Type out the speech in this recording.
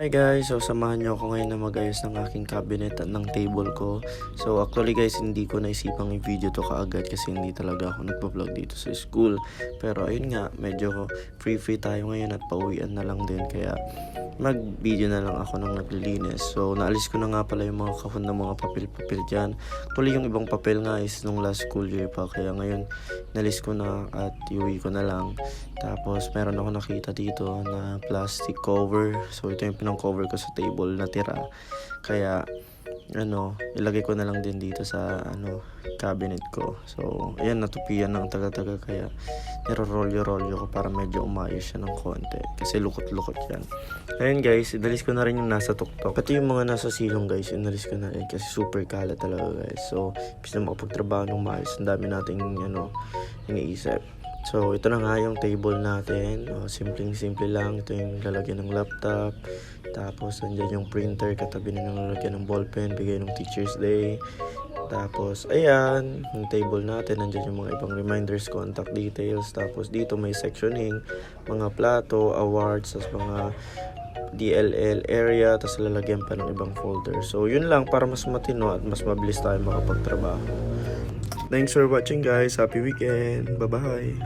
Hi guys, so samahan niyo ako ngayon na mag-ayos ng aking cabinet at ng table ko. So actually guys, hindi ko naisipang i-video to kaagad kasi hindi talaga ako nagpa-vlog dito sa school. Pero ayun nga, medyo free-free tayo ngayon at pauwian na lang din kaya mag-video na lang ako ng naglilinis. So naalis ko na nga pala yung mga kahon ng mga papel-papel dyan. Actually yung ibang papel nga is nung last school year pa kaya ngayon nalis ko na at iuwi ko na lang. Tapos meron ako nakita dito na plastic cover. So ito yung pinang-cover ko sa table na tira. Kaya ano, ilagay ko na lang din dito sa ano cabinet ko. So, ayan natupian ng taga-taga kaya nirorolyo-rolyo ko para medyo umayos siya ng konti. Kasi lukot-lukot yan. Ayun guys, inalis ko na rin yung nasa tuktok. Pati yung mga nasa silong guys, inalis ko na rin kasi super kalat talaga guys. So, bis na makapagtrabaho ng maayos, ang dami nating ano, iniisip. So, ito na nga yung table natin. Oh, simpleng-simple lang. Ito yung lalagyan ng laptop. Tapos, andyan yung printer. Katabi na ng lalagyan ng ballpen. Bigay ng Teacher's Day. Tapos, ayan. Yung table natin. Andyan yung mga ibang reminders, contact details. Tapos, dito may sectioning. Mga plato, awards, tapos mga DLL area. Tapos, lalagyan pa ng ibang folder. So, yun lang para mas matino at mas mabilis tayo makapagtrabaho. Thanks for watching guys. Happy weekend. Bye-bye.